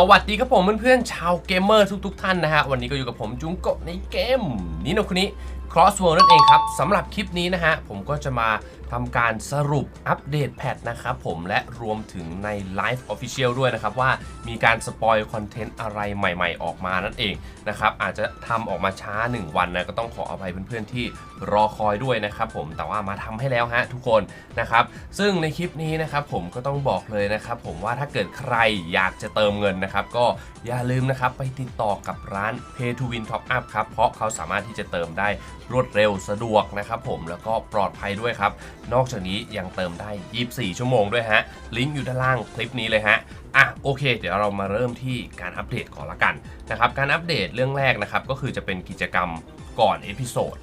สวัสดีครับผมเพื่อนๆชาวเกมเมอร์ทุกๆท่านนะฮะ วันนี้ก็อยู่กับผมจุงโกะในเกมนิโนคุนิ Crossworld นั่นเองครับสำหรับคลิปนี้นะฮะ ผมก็จะมาทำการสรุปอัปเดตแพทนะครับผมและรวมถึงใน Live Official ด้วยนะครับ ว่ามีการสปอยคอนเทนต์อะไรใหม่ๆ ออกมานั่นเองนะครับ อาจจะทำออกมาช้า 1 วันนะก็ต้องขออภัยเพื่อนๆที่รอคอยด้วยนะครับผมแต่ว่ามาทำให้แล้วฮะทุกคนนะครับ ซึ่งในคลิปนี้นะครับผมก็ต้องบอกเลยนะครับผมว่าถ้าเกิดใครอยากจะเติมเงินนะครับ ก็อย่าลืมนะครับไปติดต่อกับร้าน Pay to Win Top Up ครับเพราะเขาสามารถที่จะเติมได้รวดเร็วสะดวกนะครับผมแล้วก็ปลอดภัยด้วยครับ นอกจากนี้ยังเติมได้ 24 ชั่วโมงด้วยฮะ ลิงก์อยู่ด้านล่างคลิปนี้เลยฮะอะโอเค เดี๋ยวเรามาเริ่มที่การอัปเดตก่อนละกันนะครับการอัปเดตเรื่องแรกนะครับก็คือจะเป็นกิจกรรมก่อนเอพิโซด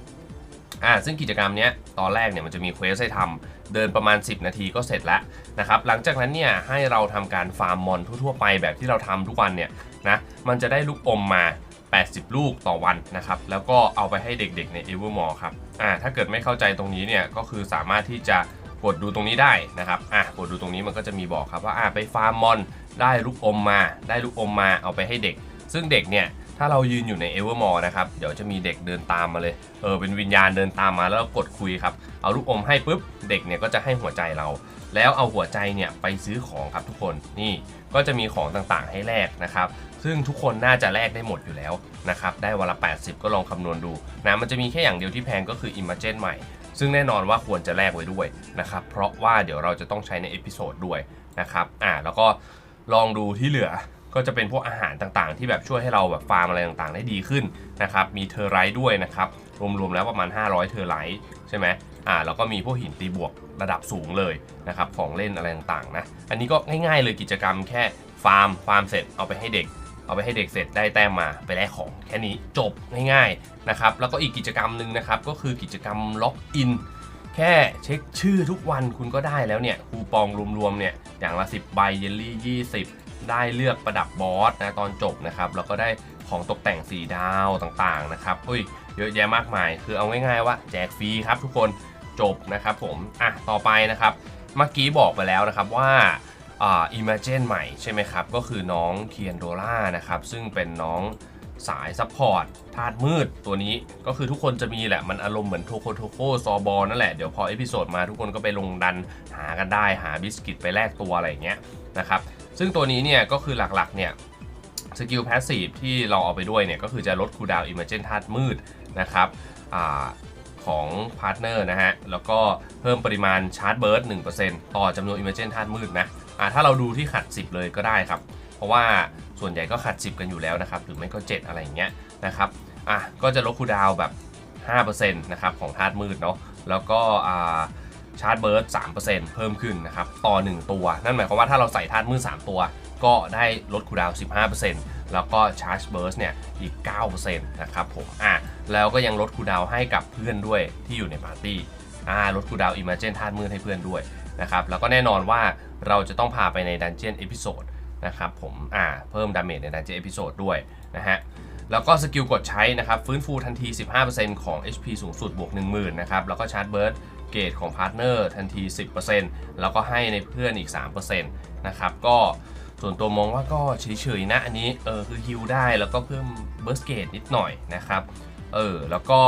อ่าซึ่งกิจกรรมเนี้ยตอนแรกเนี่ยมันจะมีเควสให้ทำเดินประมาณ 10 นาทีก็เสร็จแล้วนะครับหลังจากนั้นเนี่ยให้เราทำการฟาร์มมอนทั่วๆไปแบบที่เราทำทุกวันเนี่ยนะมันจะได้ลูกอมมา 80 ลูกต่อวันนะครับแล้วก็เอาไปให้เด็กๆใน e v e r m o r e ครับ อ่าถ้าเกิดไม่เข้าใจตรงนี้เนี่ยก็คือสามารถที่จะกดดูตรงนี้ได้นะครับอะกดดูตรงนี้มันก็จะมีบอกครับว่าอ่าไปฟาร์มมอนได้ลูกอมมาได้ลูกอมมาเอาไปให้เด็ก ซึ่งเด็กเนี่ยถ้าเรายืนอยู่ในเอเวอร์มอร์นะครับเดี๋ยวจะมีเด็กเดินตามมาเลยเออเป็นวิญญาณเดินตามมาแล้วเรากดคุยครับเอาลูกอมให้ปุ๊บเด็กเนี่ยก็จะให้หัวใจเรา แล้วเอาหัวใจเนี่ยไปซื้อของครับทุกคนนี่ก็จะมีของต่างๆให้แลกนะครับ ซึ่งทุกคนน่าจะแลกได้หมดอยู่แล้วนะครับ ได้วันละ 80 ก็ลองคำนวณดูนะมันจะมีแค่อย่างเดียวที่แพงก็คือ i m a g e n ใหม่ ซึ่งแน่นอนว่าควรจะแลกไว้ด้วยนะครับ เพราะว่าเดี๋ยวเราจะต้องใช้ในเอพิโซดด้วยนะครับอ่าแล้วก็ลองดูที่เหลือก็จะเป็นพวกอาหารต่างๆ ที่แบบช่วยให้เราแบบฟาร์มอะไรต่างๆ ได้ดีขึ้นนะครับ มีเทอร์ไรต์ด้วยนะครับ รวมๆแล้วประมาณ 500 เทอร์ไรต์ใช่ไหมอ่าแล้วก็มีพวกหินตีบวกระดับสูงเลยนะครับ ของเล่นอะไรต่างๆนะ อันนี้ก็ง่ายๆเลยกิจกรรมแค่ฟาร์ม ฟาร์มเสร็จเอาไปให้เด็ก เอาไปให้เด็กเสร็จได้แต้มมาไปแลกของแค่นี้จบง่ายๆนะครับ แล้วก็อีกกิจกรรมหนึ่งนะครับ ก็คือกิจกรรมล็อกอินแค่เช็คชื่อทุกวันคุณก็ได้แล้วเนี่ยคูปองรวมๆเนี่ยอย่างละ 10 ใบเยลลี่ 20 ได้เลือกประดับบอสนะตอนจบนะครับแล้วก็ได้ของตกแต่งสีดาวต่างๆนะครับอุ้ยเยอะแยะมากมาย คือเอาง่ายๆว่าแจกฟรีครับทุกคนจบนะครับผมอะต่อไปนะครับ เมื่อกี้บอกไปแล้วนะครับว่า อ่า Imagine ใหม่ใช่ไหมครับ ก็คือน้องเคียนโดล่านะครับ ซึ่งเป็นน้องสายซัพพอร์ตธาตุมืดตัวนี้ก็คือทุกคนจะมีแหละ มันอารมณ์เหมือนโทโคโทโคซอบอนั่นแหละ เดี๋ยวพอเอพิโซดมาทุกคนก็ไปลงดันหากันได้หาบิสกิตไปแลกตัวอะไรอย่างเงี้ยนะครับ ซึ่งตัวนี้เนี่ยก็คือหลักๆเนี่ยสกิลพาสซีฟที่เราเอาไปด้วยเนี่ยก็คือจะลดคูดาวอิมเมจเนธาตุมืดนะครับของพาร์ทเนอร์นะฮะ แล้วก็เพิ่มปริมาณชาร์จเบิร์ด1%ต่อจำนวนอิมเมจเนธาตุมืดนะ อ่าถ้าเราดูที่ขัด 10 เลยก็ได้ครับ เพราะว่าส่วนใหญ่ก็ขัด 10 กันอยู่แล้วนะครับ หรือไม่ก็ 7 อะไรอย่างเงี้ยนะครับอะก็จะลดคูดาวแบบ 5%นะครับของธาตุมืดเนาะแล้วก็อ่าชาร์จเบิร์ด3%เพิ่มขึ้นนะครับต่อ 1 ตัว นั่นหมายความว่าถ้าเราใส่ธาตุมืด3 ตัว ก็ได้ลดคูดาวน์15%แล้วก็ชาร์จเบิร์สเนี่ยอีก 9%นะครับผมอะแล้วก็ยังลดคูดาวให้กับเพื่อนด้วยที่อยู่ในปาร์ตี้อ่าลดคูดาวอิมเมจนธาตุมืดให้เพื่อนด้วยนะครับแล้วก็แน่นอนว่า เราจะต้องพาไปในดันเจียนเอพิโซดนะครับผมอ่าเพิ่มดาเมจในดันเจียนเอพิโซดด้วยนะฮะแล้วก็สกิลกดใช้นะครับฟื้นฟูทันที 15%ของ HP สูงสุดบวก 10,000นะครับแล้วก็ชาร์จเบิร์ดเกรดของพาร์ทเนอร์ทันที 10%แล้วก็ให้ในเพื่อนอีก 3%นะครับก็ส่วนตัวมองว่าก็เฉยๆนะอันนี้เออคือฮิลได้แล้วก็เพิ่มเบิร์สเกรดนิดหน่อยนะครับเออแล้วก็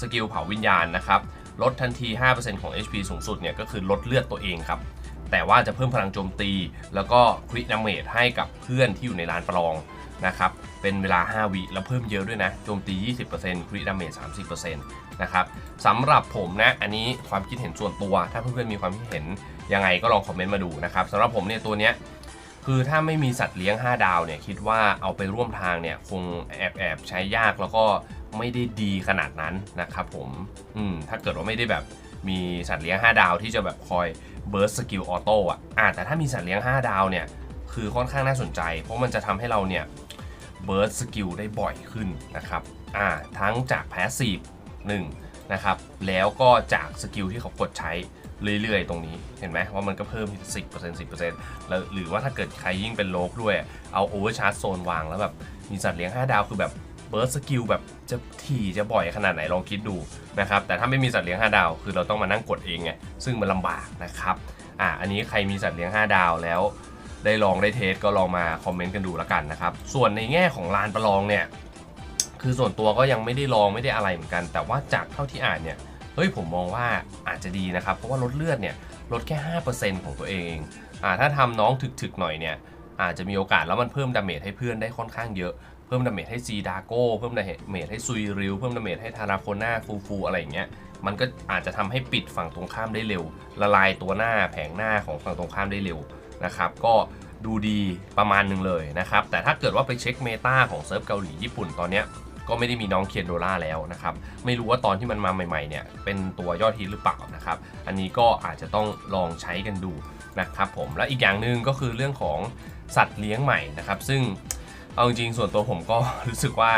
สกิลเผาวิญญาณนะครับลดทันที 5%ของ HP สูงสุดเนี่ยก็คือลดเลือดตัวเองครับ แต่ว่าจะเพิ่มพลังโจมตี แล้วก็คริดาเมจให้กับเพื่อนที่อยู่ในลานประลองนะครับเป็นเวลา 5 วิแล้วเพิ่มเยอะด้วยนะ โจมตี 20%คริดาเมจ30%นะครับสำหรับผมนะ อันนี้ความคิดเห็นส่วนตัว ถ้าเพื่อนๆมีความคิดเห็นยังไงก็ลองคอมเมนต์มาดูนะครับสำหรับผมเนี่ยตัวเนี้ยคือถ้าไม่มีสัตว์เลี้ยง 5 ดาวเนี่ยคิดว่าเอาไปร่วมทางเนี่ยคงแอบแอบใช้ยากแล้วก็ไม่ได้ดีขนาดนั้นนะครับผม อืม ถ้าเกิดว่าไม่ได้แบบมีสัตว์เลี้ยง 5 ดาวที่จะแบบคอย เบิร์สสกิลออโต้อะอ่าแต่ถ้ามีสัตว์เลี้ยง 5 ดาวเนี่ย คือค่อนข้างน่าสนใจ เพราะมันจะทำให้เราเนี่ยเบิร์สสกิลได้บ่อยขึ้นนะครับอ่าทั้งจากแพสซีฟหนึ่งนะครับ แล้วก็จากสกิลที่เขากดใช้เรื่อย ๆ ตรงนี้เห็นไหมว่ามันก็เพิ่ม 10% 10%แล้วหรือว่าถ้าเกิดใครยิ่งเป็นโลกด้วย เอาโอเวอร์ชาร์จโซนวางแล้วแบบมีสัตว์เลี้ยง 5 ดาวคือแบบ เบิร์สสกิลแบบจะถี่จะบ่อยขนาดไหนลองคิดดูนะครับแต่ถ้าไม่มีสัตว์เลี้ยง 5 ดาว คือเราต้องมานั่งกดเองไงซึ่งมันลำบากนะครับอะอันนี้ใครมีสัตว์เลี้ยง 5 ดาวแล้ว ได้ลองได้เทสก็ลองมาคอมเมนต์กันดูแล้วกันนะครับส่วนในแง่ของลานประลองเนี่ยคือส่วนตัวก็ยังไม่ได้ลองไม่ได้อะไรเหมือนกัน แต่ว่าจากเท่าที่อ่านเนี่ยเฮ้ยผมมองว่าอาจจะดีนะครับ เพราะว่าลดเลือดเนี่ยลดแค่ 5%ของตัวเองอ่าถ้าทำน้องถึกๆหน่อยเนี่ยอาจจะมีโอกาสแล้วมันเพิ่มดาเมจให้เพื่อนได้ค่อนข้างเยอะ พิ่มดาเมจให้ซีดาโก้เพิ่มดาเมจให้ซุยริวเพิ่มดาเมจให้ทาราโคนาฟูฟูอะไรอย่างเงี้ยมันก็อาจจะทำให้ปิดฝั่งตรงข้ามได้เร็ว ละลายตัวหน้าแผงหน้าของฝั่งตรงข้ามได้เร็วนะครับก็ดูดีประมาณหนึ่งเลยนะครับ แต่ถ้าเกิดว่าไปเช็คเมตาของเซิร์ฟเกาหลีญี่ปุ่นตอนเนี้ยก็ไม่ได้มีน้องเคียนโดล่าแล้วนะครับ ไม่รู้ว่าตอนที่มันมาใหม่ๆเนี่ยเป็นตัวยอดฮิตหรือเปล่านะครับ อันนี้ก็อาจจะต้องลองใช้กันดูนะครับผมและอีกอย่างหนึ่งก็คือเรื่องของสัตว์เลี้ยงใหม่นะครับ ซึ่ง เอาจริงๆส่วนตัวผมก็รู้สึกว่า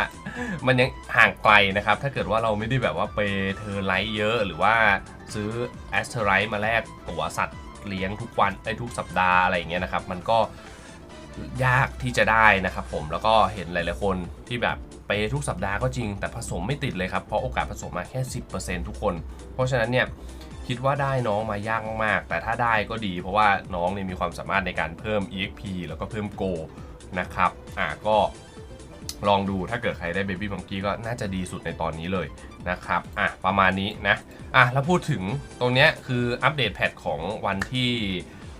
มันยังห่างไกลนะครับ ถ้าเกิดว่าเราไม่ได้แบบว่าไปเทอร์ไลท์เยอะ หรือว่าซื้อแอสเทอร์ไรท์มาแลกตัวสัตว์เลี้ยงทุกวันไอ้ทุกสัปดาห์อะไรอย่างเงี้ยนะครับ มันก็ยากที่จะได้นะครับผมแล้วก็เห็นหลาย ๆ คนที่แบบไปทุกสัปดาห์ก็จริง แต่ผสมไม่ติดเลยครับเพราะโอกาสผสมมาแค่ 10%ทุกคน เพราะฉะนั้นเนี่ยคิดว่าได้น้องมายากมาก แต่ถ้าได้ก็ดี เพราะว่าน้องเนี่ยมีความสามารถในการเพิ่ม EXP แล้วก็เพิ่ม Go นะครับอะก็ลองดูถ้าเกิดใครได้ Baby Monkey ก็น่าจะดีสุดในตอนนี้เลยนะครับอะประมาณนี้นะอะแล้วพูดถึงตรงเนี้ยคืออัปเดตแพทของวันที่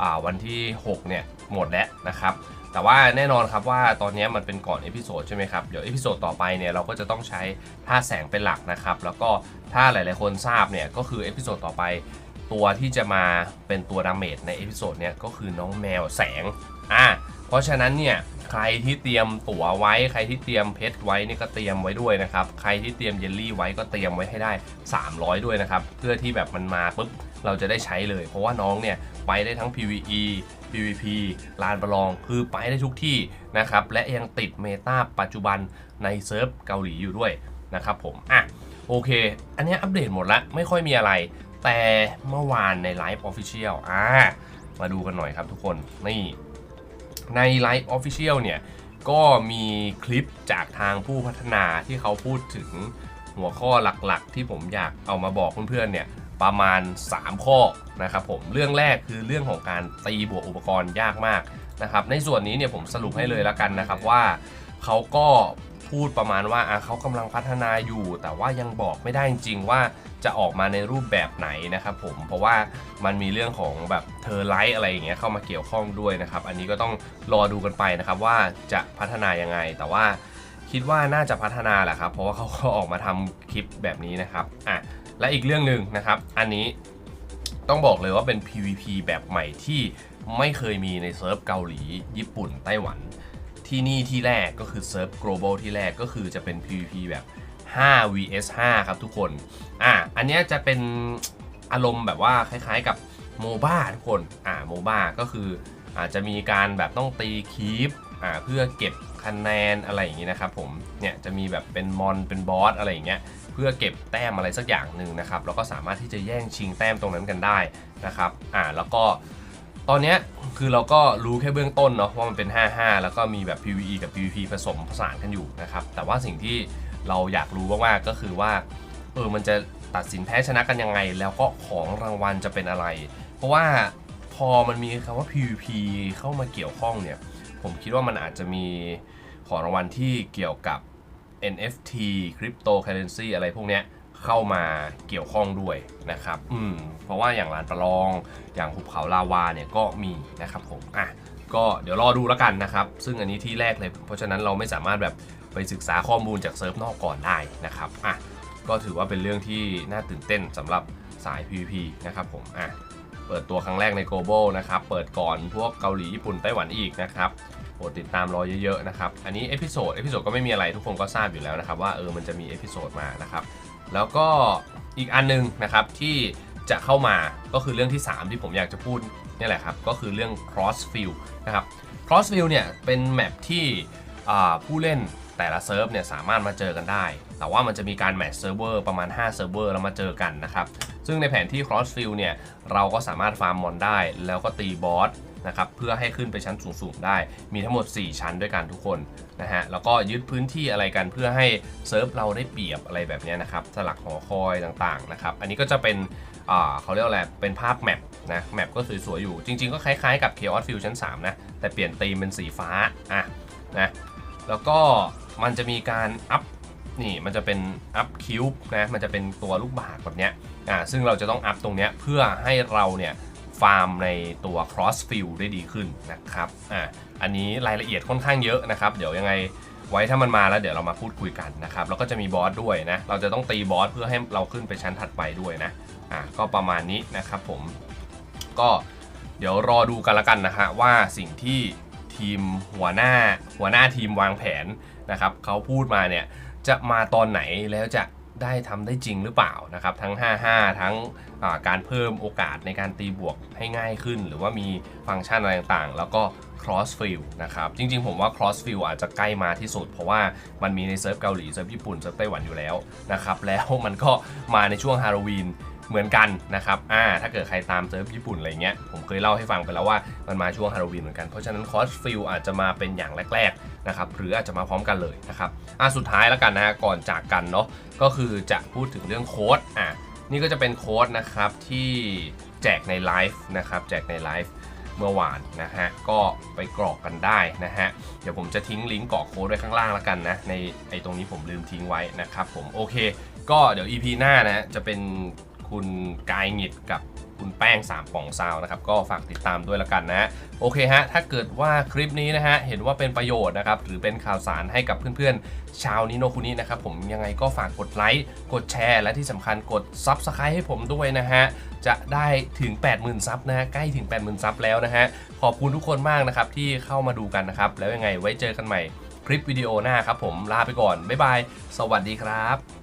อ่าวันที่ 6 เนี่ยหมดแล้วนะครับแต่ว่าแน่นอนครับว่าตอนนี้มันเป็นก่อนเอพิโซดใช่ไหมครับ เดี๋ยวเอพิโซดต่อไปเนี่ยเราก็จะต้องใช้ท่าแสงเป็นหลักนะครับ แล้วก็ถ้าหลาย ๆ คนทราบเนี่ยก็คือเอพิโซดต่อไปตัวที่จะมาเป็นตัวดาเมจในเอพิโซดเนี่ยก็คือน้องแมวแสงอะเพราะฉะนั้นเนี่ย ใครที่เตรียมตั๋วไว้ ใครที่เตรียมเพชรไว้นี่ก็เตรียมไว้ด้วยนะครับ ใครที่เตรียมเยลลี่ไว้ก็เตรียมไว้ให้ได้ 300 ด้วยนะครับ เพื่อที่แบบมันมาปุ๊บเราจะได้ใช้เลย เพราะว่าน้องเนี่ยไปได้ทั้ง PVE PVP ลานประลองคือไปได้ทุกที่นะครับ และยังติดเมตาปัจจุบันในเซิร์ฟเกาหลีอยู่ด้วยนะครับผม อะ โอเค อันนี้อัปเดตหมดละไม่ค่อยมีอะไร แต่เมื่อวานในไลฟ์ออฟฟิเชียลอ่ามาดูกันหน่อยครับทุกคน นี่ ในไลฟ์ออฟฟิเชียลเนี่ย ก็มีคลิปจากทางผู้พัฒนาที่เขาพูดถึงหัวข้อหลักๆ ที่ผมอยากเอามาบอกเพื่อนๆเนี่ยประมาณ 3 ข้อนะครับผมเรื่องแรกคือเรื่องของการตีบวกอุปกรณ์ยากมากนะครับในส่วนนี้เนี่ยผมสรุปให้เลยแล้วกันนะครับว่าเขาก็พูดประมาณว่าเขากำลังพัฒนาอยู่ แต่ว่ายังบอกไม่ได้จริงๆว่า จะออกมาในรูปแบบไหนนะครับผมเพราะว่ามันมีเรื่องของแบบเทอร์ไลท์อะไรอย่างเงี้ยเข้ามาเกี่ยวข้องด้วยนะครับ อันนี้ก็ต้องรอดูกันไปนะครับว่าจะพัฒนายังไง แต่ว่าคิดว่าน่าจะพัฒนาแหละครับ เพราะว่าเขาก็ออกมาทำคลิปแบบนี้นะครับอะและอีกเรื่องหนึ่งนะครับ อันนี้ต้องบอกเลยว่าเป็น PVP แบบใหม่ที่ไม่เคยมีในเซิร์ฟเกาหลี ญี่ปุ่น ไต้หวัน ที่นี่ที่แรกก็คือเซิร์ฟ global ที่แรกก็คือจะเป็น PVP แบบ 5 vs 5 ครับทุกคน อะอันเนี้ยจะเป็นอารมณ์แบบว่าคล้ายๆกับโมบ้าทุกคน อ่า โมบ้าก็คืออาจจะมีการแบบต้องตีคีปอ่า เพื่อเก็บคะแนนอะไรอย่างงี้นะครับผม เนี่ยจะมีแบบเป็นมอน เป็นบอสอะไรอย่างเงี้ย เพื่อเก็บแต้มอะไรสักอย่างหนึ่งนะครับ แล้วก็สามารถที่จะแย่งชิงแต้มตรงนั้นกันได้นะครับ อ่า แล้วก็ตอนเนี้ยคือเราก็รู้แค่เบื้องต้นเนาะว่ามันเป็น 5-5 แล้วก็มีแบบ PVE กับ PVP ผสมผสานกันอยู่นะครับ แต่ว่าสิ่งที่ เราอยากรู้มากๆก็คือว่าเออมันจะตัดสินแพ้ชนะกันยังไง แล้วก็ของรางวัลจะเป็นอะไร เพราะว่าพอมันมีคำว่า PVP เข้ามาเกี่ยวข้องเนี่ย ผมคิดว่ามันอาจจะมีของรางวัลที่เกี่ยวกับ NFT cryptocurrency อะไรพวกเนี้ยเข้ามาเกี่ยวข้องด้วยนะครับ อืม เพราะว่าอย่างลานประลอง อย่างหุบเขาลาวาเนี่ยก็มีนะครับผม อะ ก็เดี๋ยวรอดูแล้วกันนะครับ ซึ่งอันนี้ที่แรกเลย เพราะฉะนั้นเราไม่สามารถแบบ ไปศึกษาข้อมูลจากเซิร์ฟนอกก่อนได้นะครับอะก็ถือว่าเป็นเรื่องที่น่าตื่นเต้นสำหรับสาย PVP นะครับผมอะเปิดตัวครั้งแรกใน global นะครับ เปิดก่อนพวกเกาหลีญี่ปุ่นไต้หวันอีกนะครับโปรดติดตามรอเยอะๆนะครับ อันนี้เอพิโซดเอพิโซดก็ไม่มีอะไรทุกคนก็ทราบอยู่แล้วนะครับ ว่าเออมันจะมีเอพิโซดมานะครับ แล้วก็อีกอันนึงนะครับที่จะเข้ามาก็คือเรื่องที่ 3 ที่ผมอยากจะพูดนี่แหละครับ ก็คือเรื่อง crossfield นะครับ crossfield เนี่ยเป็นแมปที่ผู้เล่น แต่ละเซิร์ฟเนี่ยสามารถมาเจอกันได้ แต่ว่ามันจะมีการแมทช์เซิร์ฟเวอร์ประมาณ5เซิร์ฟเวอร์แล้วมาเจอกันนะครับ ซึ่งในแผนที่ Crossfield เนี่ยเราก็สามารถฟาร์มมอนได้ แล้วก็ตีบอสนะครับเพื่อให้ขึ้นไปชั้นสูงๆได้ มีทั้งหมด 4 ชั้นด้วยกันทุกคนนะฮะแล้วก็ยึดพื้นที่อะไรกันเพื่อให้เซิร์ฟเราได้เปรียบอะไรแบบนี้นะครับสลักหอคอยต่างๆนะครับอันนี้ก็จะเป็นอ่าเขาเรียกอะไรเป็นภาพแมปนะแมปก็สวยๆอยู่จริงๆก็คล้ายๆกับ Chaos Field ชั้น3นะแต่เปลี่ยนธีมเป็นสีฟ้าอะนะแล้วก็ มันจะมีการอัพนี่มันจะเป็นอัพคิวบ์นะมันจะเป็นตัวลูกบาศก์แบบเนี้ยอ่าซึ่งเราจะต้องอัพตรงเนี้ยเพื่อให้เราเนี่ยฟาร์มในตัว cross field ได้ดีขึ้นนะครับอ่าอันนี้รายละเอียดค่อนข้างเยอะนะครับ เดี๋ยวยังไงไว้ถ้ามันมาแล้วเดี๋ยวเรามาพูดคุยกันนะครับแล้วก็จะมีบอสด้วยนะเราจะต้องตีบอสเพื่อให้เราขึ้นไปชั้นถัดไปด้วยนะอ่าก็ประมาณนี้นะครับผมก็เดี๋ยวรอดูกันละกันนะฮะว่าสิ่งที่ทีมหัวหน้าหัวหน้าทีมวางแผน นะครับเขาพูดมาเนี่ยจะมาตอนไหนแล้วจะได้ทำได้จริงหรือเปล่านะครับทั้ง 55 ทั้งการเพิ่มโอกาสในการตีบวกให้ง่ายขึ้น หรือว่ามีฟังก์ชันอะไรต่างๆ แล้วก็ cross field นะครับ จริงๆ ผมว่า cross field อาจจะใกล้มาที่สุด เพราะว่ามันมีในเซิร์ฟเกาหลีเซิร์ฟญี่ปุ่นเซิร์ฟไต้หวันอยู่แล้วนะครับแล้วมันก็มาในช่วงฮาโลวีน เหมือนกันนะครับอ่าถ้าเกิดใครตามเซิร์ฟญี่ปุ่นอะไรเงี้ย ผมเคยเล่าให้ฟังไปแล้วว่ามันมาช่วงฮาโลวีนเหมือนกัน เพราะฉะนั้นคอสฟิลอาจจะมาเป็นอย่างแรกๆนะครับ หรืออาจจะมาพร้อมกันเลยนะครับอ่าสุดท้ายแล้วกันนะฮะก่อนจากกันเนาะ ก็คือจะพูดถึงเรื่องโค้ดอ่านี่ก็จะเป็นโค้ดนะครับที่แจกในไลฟ์นะครับ แจกในไลฟ์เมื่อวานนะฮะ ก็ไปกรอกกันได้นะฮะ เดี๋ยวผมจะทิ้งลิงก์กรอกโค้ดไว้ข้างล่างแล้วกันนะ ในไอตรงนี้ผมลืมทิ้งไว้นะครับผม โอเค ก็เดี๋ยว EP หน้านะ จะเป็น คุณกายหงิดกับคุณแป้ง 3ป่องซาวนะครับ ก็ฝากติดตามด้วยละกันนะ โอเคฮะ ถ้าเกิดว่าคลิปนี้นะฮะ เห็นว่าเป็นประโยชน์นะครับ หรือเป็นข่าวสารให้กับเพื่อนๆ ชาวนิโนคุนินะครับ ผมยังไงก็ฝากกดไลค์ กดแชร์ และที่สำคัญกด Subscribe ให้ผมด้วยนะฮะ จะได้ถึง 80,000 ซับนะฮะ ใกล้ถึง 80,000 ซับแล้วนะฮะ ขอบคุณทุกคนมากนะครับที่เข้ามาดูกันนะครับ แล้วยังไงไว้เจอกันใหม่คลิปวิดีโอหน้าครับผม ลาไปก่อน บ๊ายบาย สวัสดีครับ